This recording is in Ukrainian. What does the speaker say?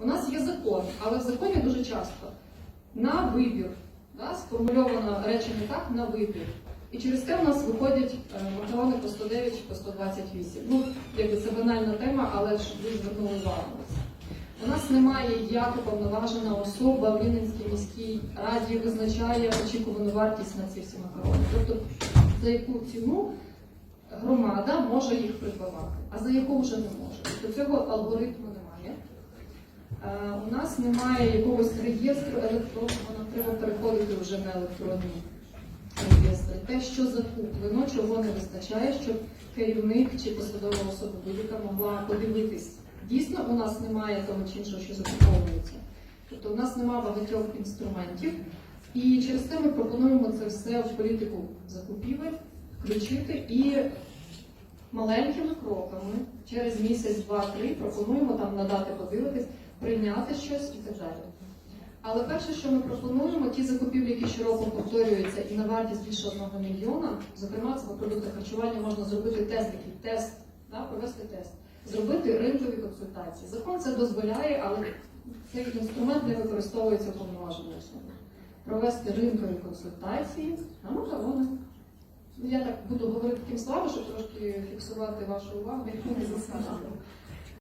У нас є закон, але в законі дуже часто на вибір. Да, сформульовано речення так на вибір. І через це у нас виходять е, макарони по 109 чи по 128. Ну, якби це банальна тема, але щоб ви звернули увагу. У нас немає як уповноважена особа в Рівненській міській раді визначає очікувану вартість на ці всі макарони. Тобто за яку ціну громада може їх придбавати, а за яку вже не може. Тобто цього алгоритму У нас немає якогось реєстру електронного, нам треба переходити вже на електронні реєстри. Те, що закуплено, чого не вистачає, щоб керівник чи посадова особа будь-яка могла подивитись. Дійсно, у нас немає того чи іншого, що закуповується. Тобто у нас немає багатьох інструментів, і через це ми пропонуємо це все в політику закупівель включити і маленькими кроками через місяць, два-три пропонуємо там надати подивитись, прийняти щось і так далі. Але перше, що ми пропонуємо, ті закупівлі, які щороку повторюються і на вартість більше одного мільйона, зокрема, це по продуктах харчування можна зробити тест, такий тест, да, провести тест, зробити ринкові консультації. Закон це дозволяє, але цей інструмент не використовується повноваженою особою. Провести ринкові консультації на макарони. Ну, Я так буду говорити таким словом, щоб трошки фіксувати вашу увагу, як не засадили.